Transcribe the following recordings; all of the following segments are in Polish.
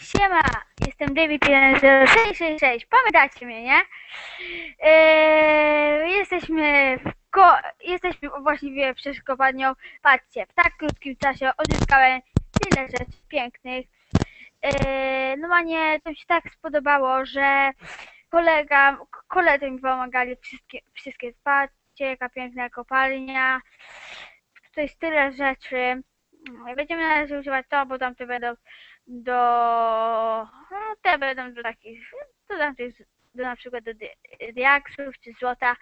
Siema, jestem David 10666. Pamiętacie mnie, nie? Eee, jesteśmy w ko jesteśmy właściwie kopalnią. Patrzcie, w tak krótkim czasie odzyskałem tyle rzeczy pięknych. Eee, normalnie to mi się tak spodobało, że kolega, koledzy mi pomagali wszystkie, wszystkie patrzcie, jaka piękna kopalnia. To jest tyle rzeczy. Będziemy na razie używać to, bo tamte będą do... No, te będą do takich... Do tamtych, do na przykład do di- diaksów czy złota.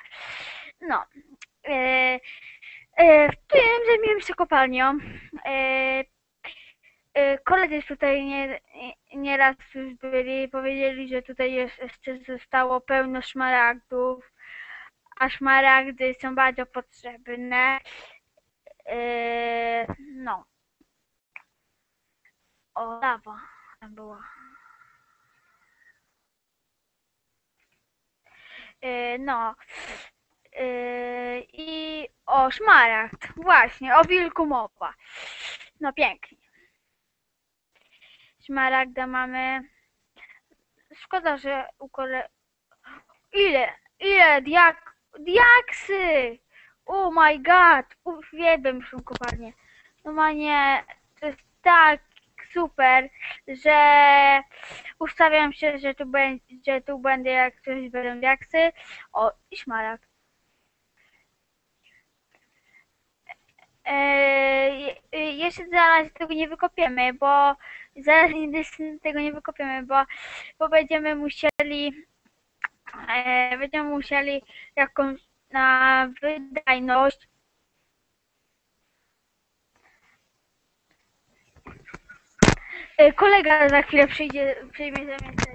No. E, e, w tym zajmiemy się kopalnią. E, e, koledzy tutaj nie, nie, nieraz już byli, powiedzieli, że tutaj jeszcze zostało pełno szmaragdów, a szmaragdy są bardzo potrzebne. No. O, lawa tam była. E, no. E, I o szmaragd. Właśnie, o wilku mowa. No pięknie. Szmaragda mamy. Szkoda, że u kole... Ile? Ile? Diak... Diaksy! Oh my god! Uwielbiam tą kopalnię. Normalnie to jest tak super, że ustawiam się, że tu, będzie, że tu będę jak coś będą diaksy. O, i szmaragd. Eee, je- jeszcze zaraz tego nie wykopiemy, bo zaraz tego nie wykopiemy, bo, bo będziemy musieli e, będziemy musieli jakąś na wydajność Kolega za chwilę przyjdzie, przyjmie zamiast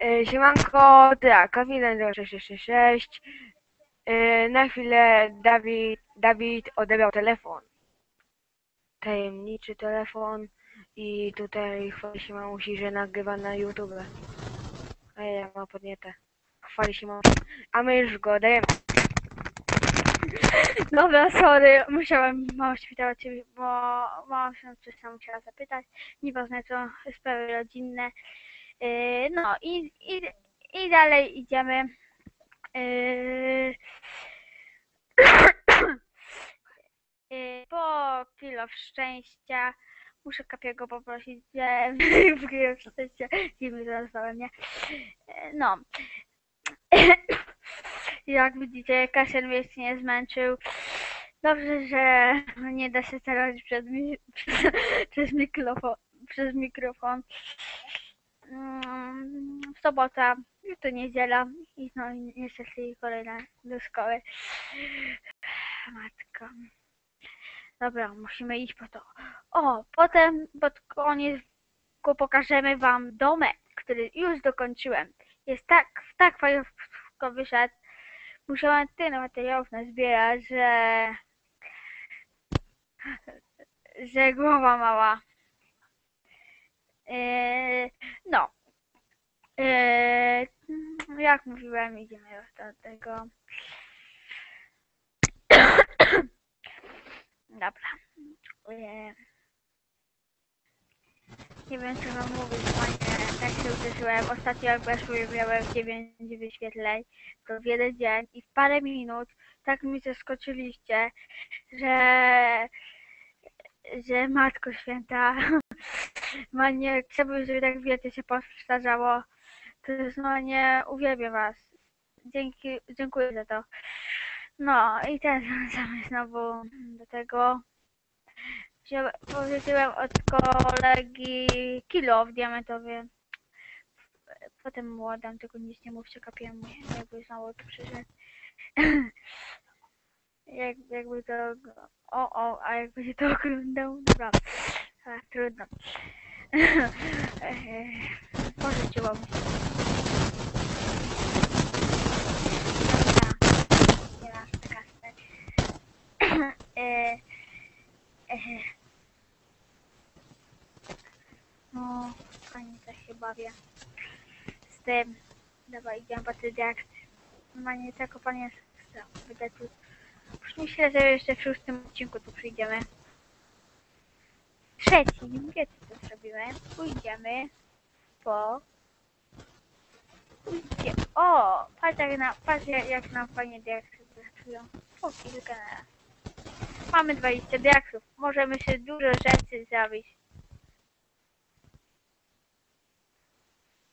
E, Siemanko, tak, Kawina 0666. E, Na chwilę Dawid, Dawid odebrał telefon. Tajemniczy telefon i tutaj chwali się mamusi, że nagrywa na YouTube. A ja mam podnietę. Chwali się mamusi. A my już go dajemy. Dobra, sorry, musiałem mamo świtała ciebie, bo mama się coś tam musiała zapytać. Nieważne co, sprawy rodzinne. Yy, no i, i, i dalej idziemy. Yy, yy, po kilo szczęścia muszę Kapiego poprosić, że w kilo szczęścia, nie mi nazwałem, nie? Yy, No. Jak widzicie, Kaszel mnie się nie zmęczył. Dobrze, że nie da się sterować przed mi, przez, przez, mikrofon, przez mikrofon. Mm, W sobota, to niedziela i no niestety kolejna do szkoły. Matka. Dobra, musimy iść po to. O, potem pod koniec pokażemy wam domek, który już dokończyłem. Jest tak, tak fajnie wyszedł. Musiałem tyle materiałów nazbierać, że że głowa mała. Eee, no. Eee, jak mówiłem, idziemy już do tego. Dobra. Eee, nie wiem co wam mówić, panie. Tak się ucieszyłem. Ostatnio jak weszły miałem 9 wyświetleń. To w jeden dzień i w parę minut tak mi zaskoczyliście, że że Matko Święta, Manie, chciałbym, żeby tak wiecie się powtarzało. To jest no nie uwielbiam was. Dzięki, dziękuję za to. No i teraz wracamy znowu do tego. Pożyczyłem od kolegi kilo w diamentowie. Potem mu oddam, tylko nic nie mówcie, kapiłem mu, jakby znowu tu przyszedł. Jak, jakby to... O, o, a jakby się to oglądał? Dobra, a, trudno. Pożyczyło mi się. Dobra, teraz taka stać. E, e, No, fajnie też się bawię. Z tym. Dobra, idziemy te diaksy. Normalnie ta kopalnia jest ekstra. Będę tu Myślę, że jeszcze w szóstym odcinku tu przyjdziemy. trzecim, wiecie co zrobimy? Pójdziemy po... Pójdzie... O! Patrz jak, na, patrz jak, jak nam fajnie diaksy pracują. Po kilka na raz. Mamy 20 diaksów. Możemy się dużo rzeczy zrobić.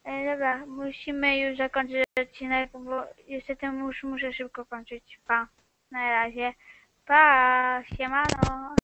E, dobra, musimy już zakończyć odcinek, bo niestety muszę szybko kończyć. Pa. Na razie. Pa. Siemano.